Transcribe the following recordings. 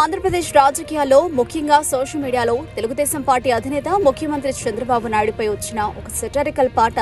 ఆంధ్రప్రదేశ్ రాజకీయాల్లో ముఖ్యంగా సోషల్ మీడియాలో తెలుగుదేశం పార్టీ అధినేత ముఖ్యమంత్రి చంద్రబాబు నాయుడుపై వచ్చిన ఒక సెటరికల్ పాట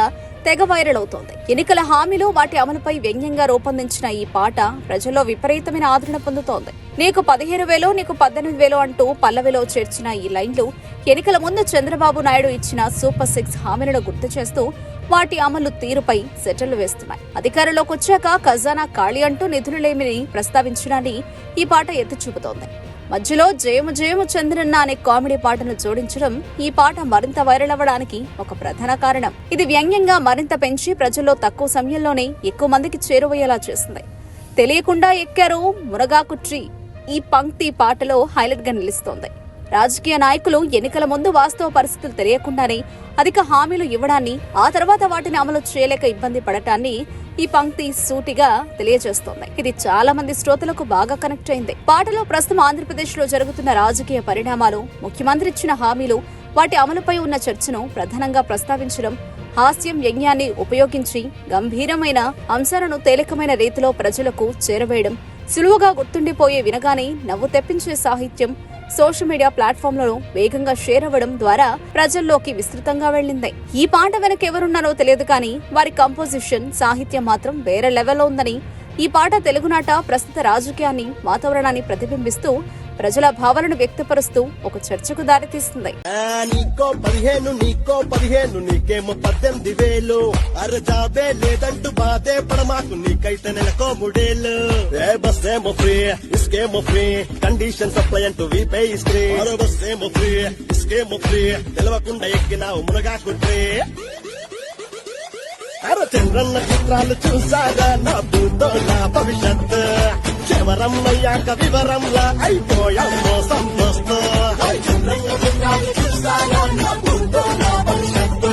తెగ వైరల్ అవుతోంది. ఎన్నికల హామీలు వాటి అమలుపై వ్యంగ్యంగా రూపొందించిన ఈ పాట ప్రజల్లో విపరీతమైన ఆదరణ పొందుతోంది. నీకు పదిహేను వేలు నీకు పద్దెనిమిది వేలు అంటూ పల్లవిలో చేర్చిన ఈ లైన్లు ఎన్నికల ముందు చంద్రబాబు నాయుడు ఇచ్చిన సూపర్ సిక్స్ హామీలను గుర్తు చేస్తూ వాటి అమలు తీరుపై సెటర్లు వేస్తున్నాయి. అధికారంలోకి వచ్చాక ఖజానా ఖాళీ అంటూ నిధులు లేమిని ప్రస్తావించడాన్ని ఈ పాట ఎత్తి చూపుతోంది. మధ్యలో జయము జయము చంద్రన్న అనే కామెడీ పాటను జోడించడం ఈ పాట మరింత వైరల్ అవ్వడానికి ఒక ప్రధాన కారణం. ఇది వ్యంగ్యంగా మరింత పెంచి ప్రజల్లో తక్కువ సమయంలోనే ఎక్కువ మందికి చేరువయ్యేలా చేసింది తెలియకుండా ఎక్కారు మునగాకు ట్రీ. ఈ పంక్తి పాటలో హైలైట్గా నిలుస్తోంది. రాజకీయ నాయకులు ఎన్నికల ముందు వాస్తవ పరిస్థితులు తెలియకుండానే అధిక హామీలు ఇవ్వడాన్ని ఆ తర్వాత వాటిని అమలు చేయలేక ఇబ్బంది పడటాన్ని ఈ పంక్తి సూటిగా తెలియజేస్తోంది. ఇది చాలా మంది శ్రోతలకు బాగా కనెక్ట్ అయింది. పాటలో ప్రస్తుతం ఆంధ్రప్రదేశ్లో జరుగుతున్న రాజకీయ పరిణామాలు ముఖ్యమంత్రి ఇచ్చిన హామీలు వాటి అమలుపై ఉన్న చర్చను ప్రధానంగా ప్రస్తావించడం హాస్యం యజ్ఞాన్ని ఉపయోగించి గంభీరమైన అంశాలను తేలికమైన రీతిలో ప్రజలకు చేరవేయడం సులువుగా గుర్తుండిపోయే వినగానే నవ్వు తెప్పించే సాహిత్యం సోషల్ మీడియా ప్లాట్ఫామ్లలో వేగంగా షేర్ అవ్వడం ద్వారా ప్రజల్లోకి విస్తృతంగా వెళ్ళింది. ఈ పాట వెనక ఎవరున్నారో తెలియదు కానీ వారి కంపోజిషన్ సాహిత్యం మాత్రం వేరే లెవెల్లో ఉందని ఈ పాట తెలుగునాట ప్రస్తుత రాజకీయాన్ని వాతావరణాన్ని ప్రతిబింబిస్తూ ప్రజల భావనను వ్యక్తపరుస్తూ ఒక చర్చకు దారితీస్తుంది. నీకో పదిహేను నీకో పదిహేను నీకేమో పద్దెనిమిది వేలు. అరజాబే లేదంటూ బాధే పడమాకు నీకైతే నెలకో మూడేళ్ళు. ఏ బస్ ఏమో ఫ్రీ ఇసుకేమో ఫ్రీ కండిషన్ సప్లై అంటూ వీపే ఇస్త్రీ మరో బస్ ఏమో ఫ్రీ ఇసుకేమో ఫ్రీ తెలవకుండా ఎక్కినావు మునగా కుట్రీ అరచంద్రన్న చిత్రాలు చూసారా నా భూతో నా భవిష్యత్ చివరం అయ్యాక వివరంలా అయిపోయామో సంతోష్ చంద్రన్న చిత్రాలు చూసారా నా భూతో నా భవిష్యత్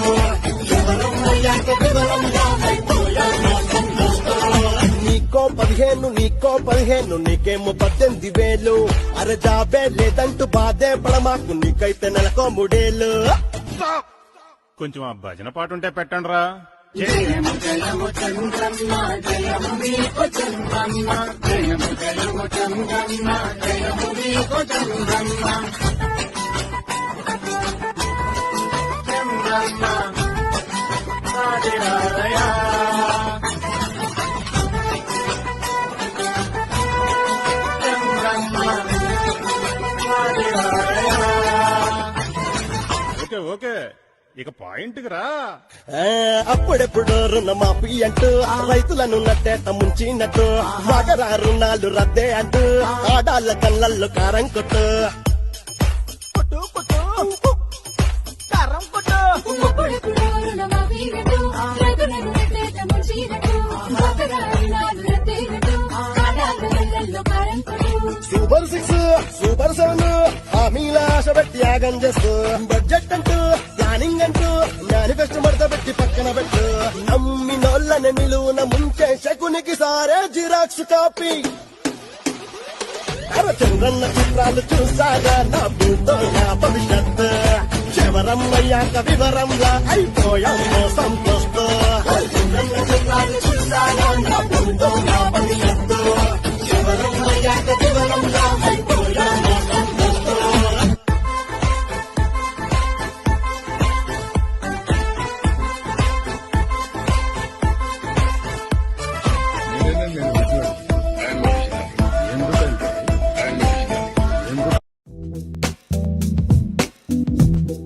చివరం అయ్యాక వివరంలా అయిపోయామో సంతోష్ నీకో పదిహేను నీకో పదిహేను నీకేమో పద్దెనిమిది వేలు. అరజాబే లేదంటూ బాధే పడమాకు నీకైతే నెలకో మూడేళ్ళు. కొంచెం ఆ భజన పాట ఉంటే పెట్టండి రా జయము జయము చంద్రమ్మ జయము రా చంద్రమ్మ జయము జయము చంద్రమ్మ జయము నట్టేట చంద్రమ్మ చంద్రమ్మ రుణాలు ఓకే. అంటూ ఆడాళ్ళ కళ్ళల్లో కారం కొట్టు కొట్టు, కొట్టు. కారం కొట్టు. అప్పుడెప్పుడో రుణమాఫీనట్టు, రైతులను నెట్టేట ముంచినట్టు, బతకరాయినాడు రత్తేనట్టు, ఆడాళ్ళ కళ్ళల్లో కారం కొట్టు. సూపర్ సిక్స్ సూపర్ సెవెన్ హామీల ఆశ పెట్టి యాగం చేస్తూ బడ్జెట్ అంటూ ప్లానింగ్ అంటూ మేనిఫెస్టో మడత పెట్టి పక్కన పెట్టు. నమ్మి నోళ్ళని నిలువున ముంచే శకునికి సారే జిరాక్స్ కాపీ. అర చంద్రన్న చిత్రాలు చూసారా? నా భూతో నా భవిష్యత్ చివరం అయ్యాక వివరంలా అయిపోయామో సంతోష్. చంద్రన్న చిత్రాలు